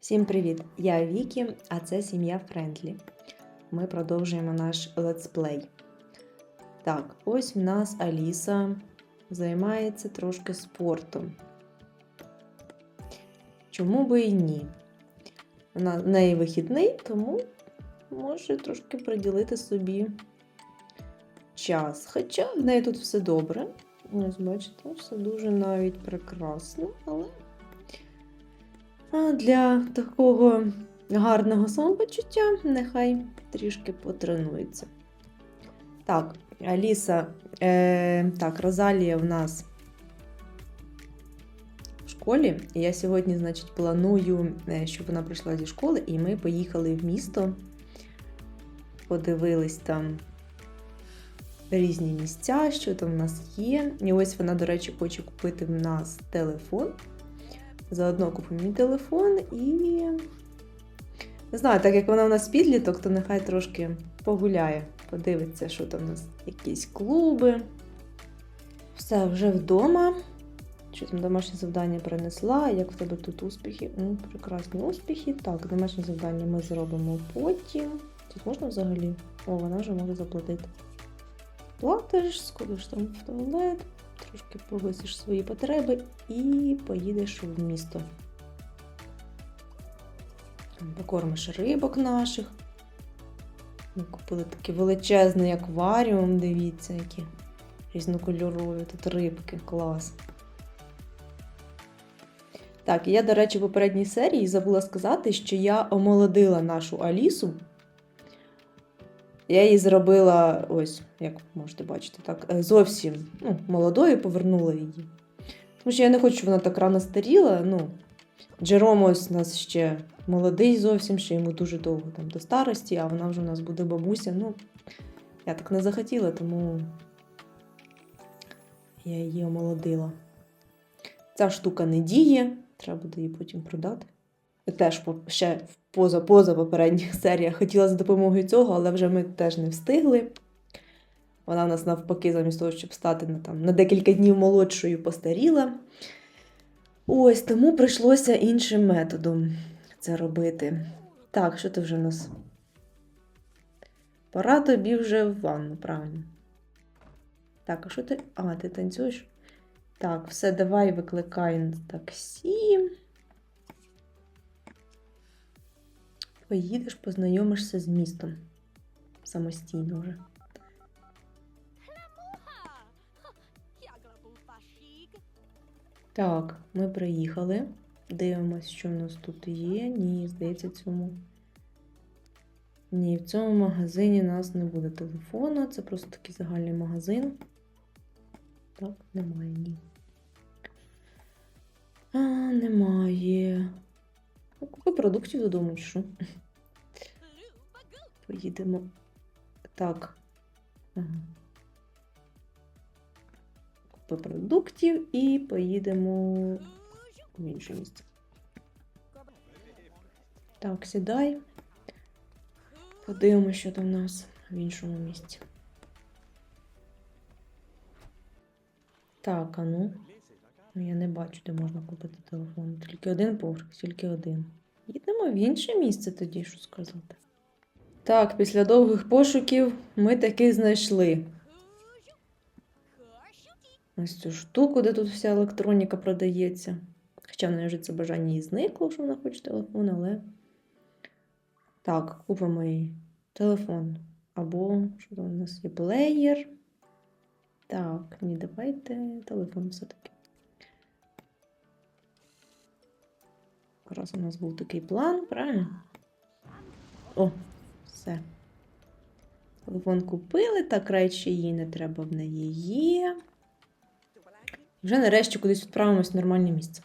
Всім привіт! Я Вікі, а це сім'я Френдлі. Ми продовжуємо наш летсплей. Так, ось в нас Аліса займається трошки спортом. Чому би і ні? Вона, неї вихідний, тому може трошки приділити собі час. Хоча в неї тут все добре. Ось, бачите, все дуже навіть прекрасно, але а для такого гарного самопочуття нехай трішки потренується. Так, Аліса, е, так, Розалія в нас в школі. Я сьогодні, значить, планую, е, щоб вона прийшла зі школи, і ми поїхали в місто, подивились там різні місця, що там в нас є. І ось вона, до речі, хоче купити в нас телефон. Заодно купимо мій телефон і. Не знаю, так як вона у нас підліток, то нехай трошки погуляє, подивиться, що там у нас якісь клуби. Все, вже вдома. Що там домашнє завдання принесла, як в тебе тут успіхи? Ну, прекрасні успіхи. Так, домашнє завдання ми зробимо потім. Тут можна взагалі? О, вона вже може заплатити. Платиш, сходиш там в туалет, трошки погасиш свої потреби і поїдеш в місто. Покормиш рибок наших. Ми купили такий величезний акваріум, дивіться, які різнокольорові тут рибки, клас. Так, я, до речі, в попередній серії забула сказати, що я омолодила нашу Алісу. Я її зробила, ось, як можете бачити, так, е, зовсім ну, молодою повернула її. Тому що я не хочу, щоб вона так рано старіла. Ну, Джером ось у нас ще молодий зовсім, ще йому дуже довго там до старості, а вона вже у нас буде бабуся. Ну, я так не захотіла, тому я її омолодила. Ця штука не діє, треба буде її потім продати. Теж ще поза поза попередніх серіях хотіла за допомогою цього, але вже ми теж не встигли. Вона в нас навпаки, замість того, щоб стати на, там, на декілька днів молодшою, постаріла. Ось, тому прийшлося іншим методом це робити. Так, що ти вже в нас? Пора тобі вже в ванну, правильно. Так, а що ти. А, ти танцюєш? Так, все, давай викликай таксі. Поїдеш, познайомишся з містом. Самостійно вже. Так, ми приїхали. Дивимось, що в нас тут є. Ні, здається, цьому. Ні, в цьому магазині у нас не буде телефону. Це просто такий загальний магазин. Так, немає, ні. Продуктів додому, що? Поїдемо. Так. Купи продуктів і поїдемо в інше місце. Так, сідай. Подивимося, що там в нас в іншому місці. Так, а ну. Ну, Я не бачу, де можна купити телефон. Тільки один поверх, тільки один. Їдемо в інше місце тоді, що сказати. Так, після довгих пошуків ми таки знайшли ось цю штуку, де тут вся електроніка продається. Хоча в неї вже це бажання і зникло, що вона хоче телефон, але. Так, купимо їй телефон. Або що там у нас є плеєр. Так, ні, давайте телефон все-таки. Раз у нас був такий план, правильно? О, все. Телефон купили, так речі їй не треба в неї є. Вже нарешті кудись відправимось в нормальне місце.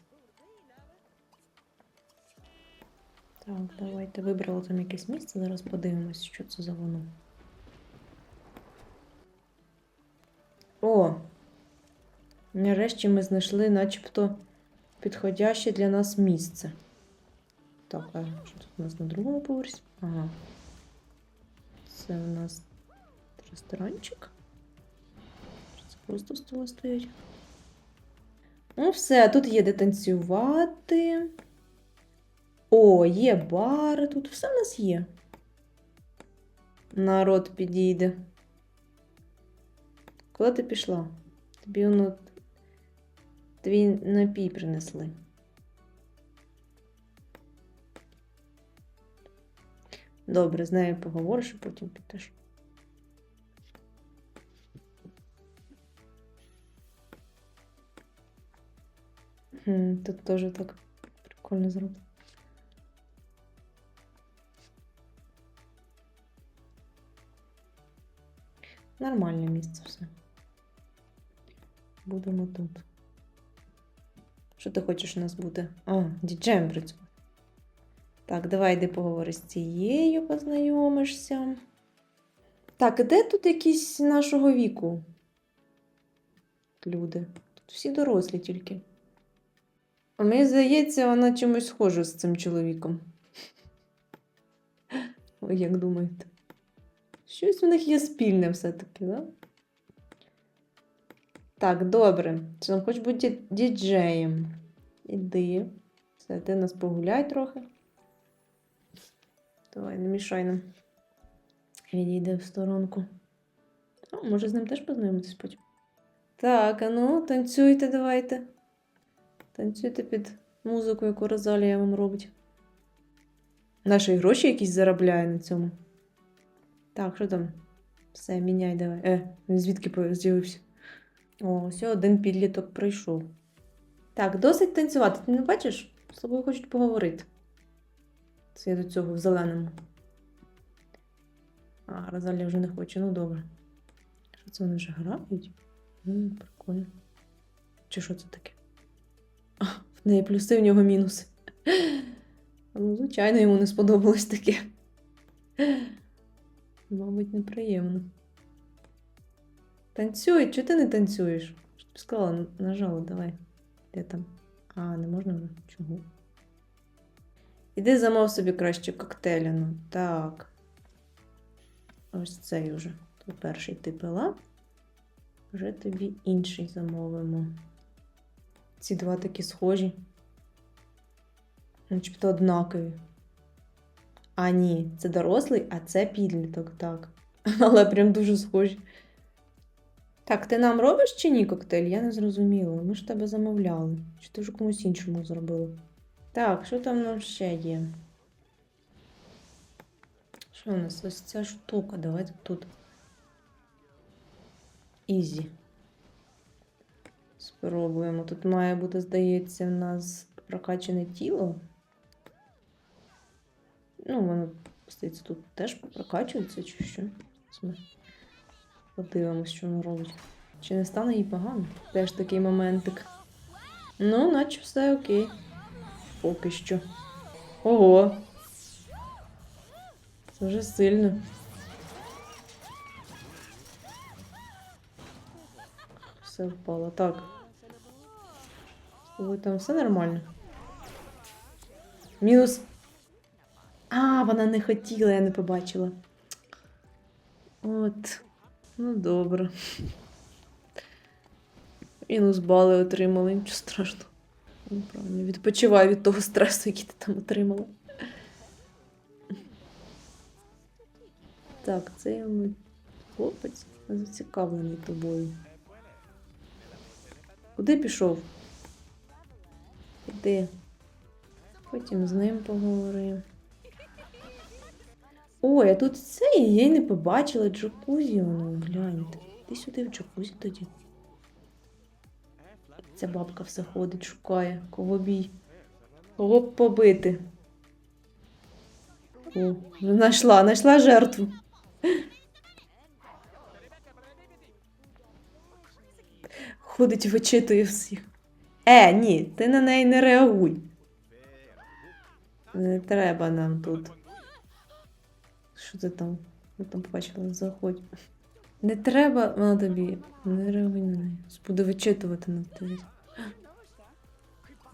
Так, давайте вибрала там якесь місце, зараз подивимось, що це за воно. О! Нарешті ми знайшли начебто підходяще для нас місце. Так, а що тут у нас на другому поверсі? Ага. Це у нас ресторанчик. Це просто столи стоять. Ну, все, тут є де танцювати. О, є бари, тут все в нас є. Народ підійде. Куди ти пішла? Тобі воно твій напій принесли. Добре, з нею поговориш, а потім підеш. Тут теж так прикольно зроблено. Нормальне місце все. Будемо тут. Що ти хочеш у нас бути? А, діджеєм працювати. Так, давай йди поговори з цією, познайомишся. Так, де тут якісь нашого віку? Люди. Тут всі дорослі тільки. А мені здається, вона чимось схожа з цим чоловіком. Ви як думаєте? Щось у них є спільне все-таки, да? Так, добре. Чи хоч бути діджеєм? Іди. Все, ти нас погуляй трохи. Давай, не мішай нам. Відійде в сторонку. А, може з ним теж познайомитись потім. Так, а ну, танцюйте давайте. Танцюйте під музику, яку Розалія вам робить. Наші гроші якісь заробляє на цьому. Так, що там? Все, міняй давай. Е, він звідки з'явився? О, ось один підліток прийшов. Так, досить танцювати. Ти не бачиш? З тобою хочуть поговорити. Це я до цього в зеленому. А, Розалія вже не хоче, ну добре. Що це вони вже грають? М, прикольно. Чи що це таке? А, в неї плюси, в нього мінуси. Ну, звичайно, йому не сподобалось таке. Мабуть, неприємно. Танцюй, чого ти не танцюєш? Сказала, нажала, давай. Де там? А, не можна вже? Чого? Іди замов собі краще коктейлі. Ну, так. Ось цей уже. То перший ти пила. Вже тобі інший замовимо. Ці два такі схожі. Начебто однакові. А, ні, це дорослий, а це підліток, так. Але прям дуже схожі. Так, ти нам робиш чи ні коктейль? Я не зрозуміла. Ми ж тебе замовляли. Чи ти вже комусь іншому зробила? Так, що там у нас ще є? Що у нас? Ось ця штука. Давайте тут. Ізі. Спробуємо. Тут має бути, здається, в нас прокачане тіло. Ну, воно, здається, тут теж прокачується, чи що? Подивимось, що воно робить. Чи не стане їй погано? Теж такий моментик. Ну, наче все окей. Поки що. Ого. Це вже сильно. Все впало. Так. З там все нормально. Мінус. А, вона не хотіла, я не побачила. От. Ну, добре. Мінус бали отримали, нічого страшного. Ну, правильно, відпочивай від того стресу, який ти там отримала. Так, це я ну, хлопець зацікавлений тобою. Куди пішов? Іди. Потім з ним поговоримо. Ой, а тут це я й не побачила джакузі, воно, гляньте. Ти сюди в джакузі тоді. Ця бабка все ходить, шукає, кого бій. Кого б побити. О, знайшла, знайшла жертву. Ходить, вичитує всіх. Е, ні, ти на неї не реагуй. Не треба нам тут. Що ти там? Я там побачила, заходь. Не треба вона тобі. Не реагуй на вичитувати на тебе.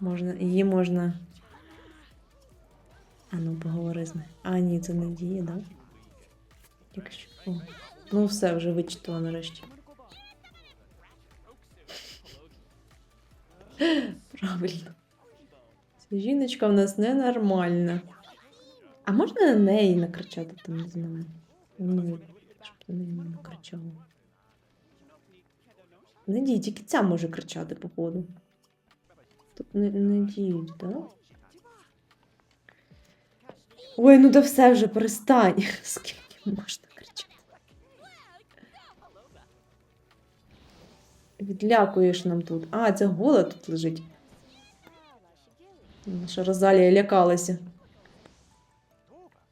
Можна, її можна. А ну, поговори з нею. А, ні, це не діє, так? Да? Якщо. О. Ну, все, вже вичитала нарешті. Правильно. Жіночка в нас ненормальна. А можна на неї накричати там, не знаю. Ну, щоб на неї не. Надій, тільки ця може кричати, походу. Тут не, не діють, так? Да? Ой, ну да все вже перестань. Скільки можна кричати? Відлякуєш нам тут. А, це гола тут лежить. Наша Розалія лякалася.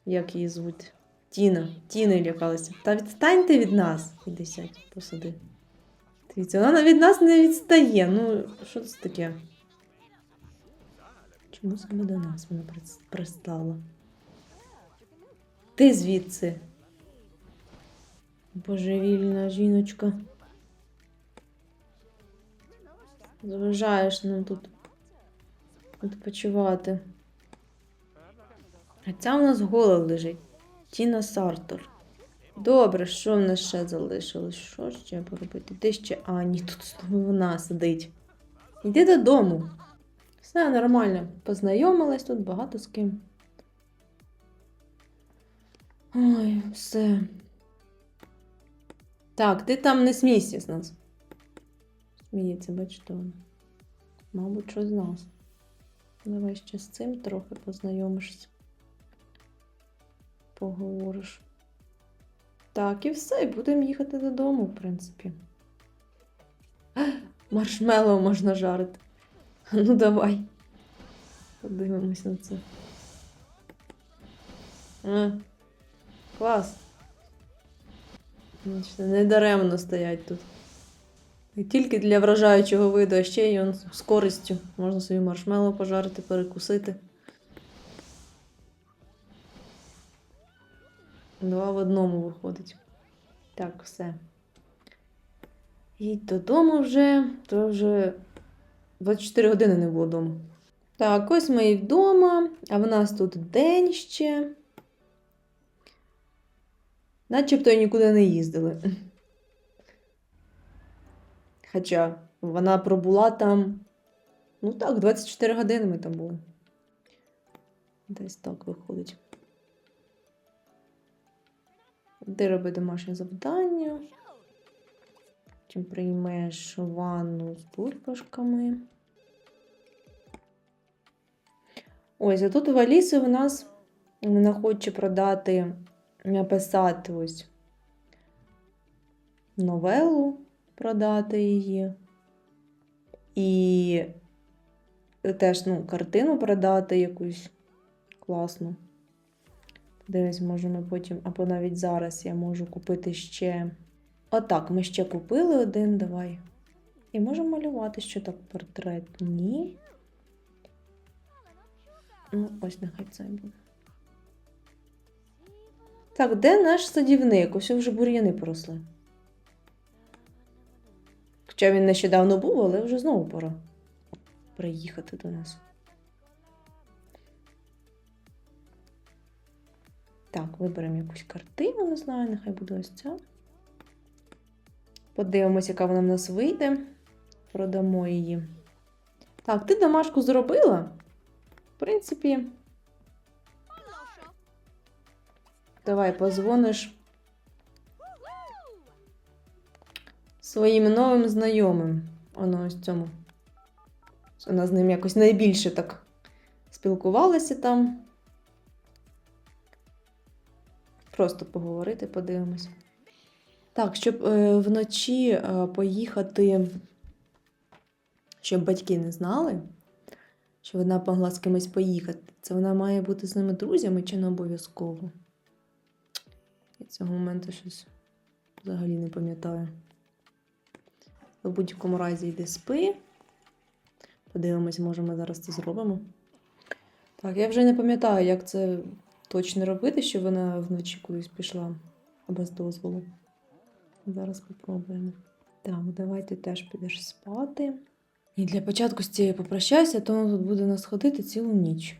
Як її звуть? Тіна. Тіна лякалася. Та відстаньте від нас. Іди сядь, посади. Дивіться, вона від нас не відстає. Ну, що це таке? Чому саме до нас вона прис- пристала? Ти звідси. Божевільна жіночка. Заважаєш нам тут відпочивати. А ця у нас гола лежить. Тіна Сартор. Добре, що в нас ще залишилось? Що ще поробити? Ти ще. А, ні, тут знову вона сидить. Йди додому. Все нормально. Познайомилась тут багато з ким. Ой, все. Так, ти там не смійся з нас. Сміється, бачите. Мабуть, що з нас. Давай ще з цим трохи познайомишся. Поговориш. Так, і все, і будемо їхати додому, в принципі. Маршмеллоу можна жарити. Ну, давай. Подивимось на це. А, клас. Не даремно стоять тут. І тільки для вражаючого виду, а ще й он з користю. Можна собі маршмеллоу пожарити, перекусити. Два в одному виходить. Так, все. Їдь додому вже, то вже 24 години не було вдома. Так, ось ми і вдома, а в нас тут день ще. Начебто й нікуди не їздили. Хоча вона пробула там. Ну так, 24 години ми там були. Десь так виходить. Ти роби домашнє завдання. Потім приймеш ванну з бульбашками. Ось, а тут в Аліси в нас вона хоче продати, написати ось новелу, продати її. І теж ну, картину продати якусь класну. Дивись, можемо потім, або навіть зараз я можу купити ще. Отак, ми ще купили один, давай. І можемо малювати, що так портрет. Ні. Ну, ось нехай це буде. Так, де наш садівник? Ось вже бур'яни поросли. Хоча він нещодавно був, але вже знову пора приїхати до нас. Так, виберемо якусь картину, не знаю, нехай буде ось ця. Подивимось, яка вона в нас вийде. Продамо її. Так, ти домашку зробила? В принципі, давай позвониш своїм новим знайомим. Воно ось цьому. Вона з ним якось найбільше так спілкувалася там. Просто поговорити, подивимось. Так, щоб е, вночі е, поїхати, щоб батьки не знали, що вона могла з кимось поїхати. Це вона має бути з ними друзями чи не обов'язково? Я цього моменту щось взагалі не пам'ятаю. В будь-якому разі йди спи. Подивимось, може, ми зараз це зробимо. Так, я вже не пам'ятаю, як це точно робити, щоб вона вночі кудись пішла без дозволу. Зараз попробуємо. Так, давай ти теж підеш спати. І для початку з цією попрощайся, то вона тут буде нас ходити цілу ніч.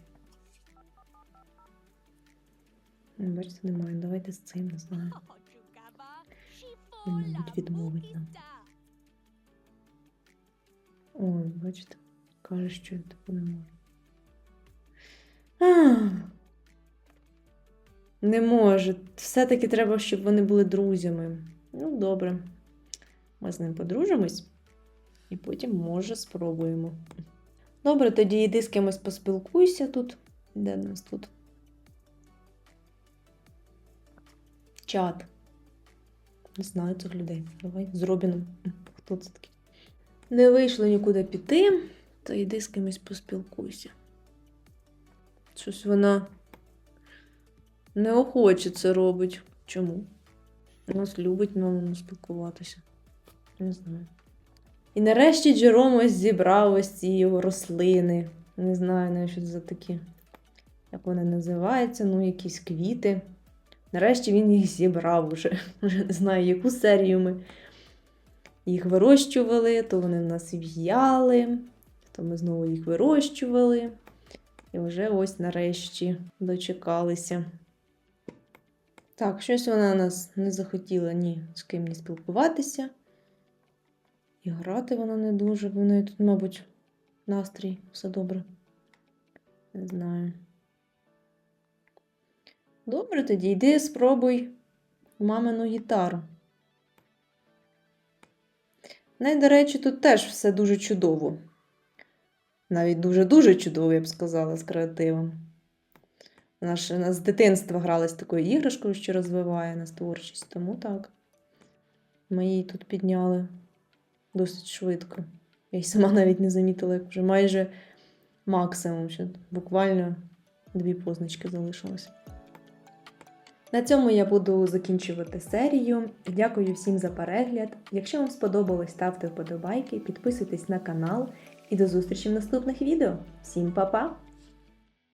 Ну, Бачите, немає. Давайте з цим не знаю. Мабуть, відмовить нам. Ой, бачите, каже, що я типу не може. Не може. Все-таки треба, щоб вони були друзями. Ну, добре. Ми з ним подружимось. І потім, може, спробуємо. Добре, тоді йди з кимось поспілкуйся тут. Де в нас тут? Чат. Не знаю цих людей. Давай з Робіном. Хто це такий? Не вийшло нікуди піти, то йди з кимось поспілкуйся. Щось вона неохоче це робить. Чому? У нас любить мамину спілкуватися. Не знаю. І нарешті Джером ось зібрав ось ці його рослини. Не знаю навіть, що це за такі, як вони називаються, ну, якісь квіти. Нарешті він їх зібрав уже. Вже не знаю, яку серію ми їх вирощували, то вони в нас в'яли, то ми знову їх вирощували. І вже ось нарешті дочекалися. Так, щось вона нас не захотіла ні з ким не спілкуватися. І грати вона не дуже, бо в неї тут, мабуть, настрій, все добре. Не знаю. Добре, тоді йди спробуй мамину гітару. Неї, до речі, тут теж все дуже чудово. Навіть дуже-дуже чудово, я б сказала, з креативом. Ж вона з дитинства грала з такою іграшкою, що розвиває нас творчість. Тому так. Ми її тут підняли досить швидко. Я й сама навіть не замітила, як вже майже максимум, що буквально дві позначки залишилось. На цьому я буду закінчувати серію. Дякую всім за перегляд. Якщо вам сподобалось, ставте вподобайки, підписуйтесь на канал і до зустрічі в наступних відео. Всім па-па!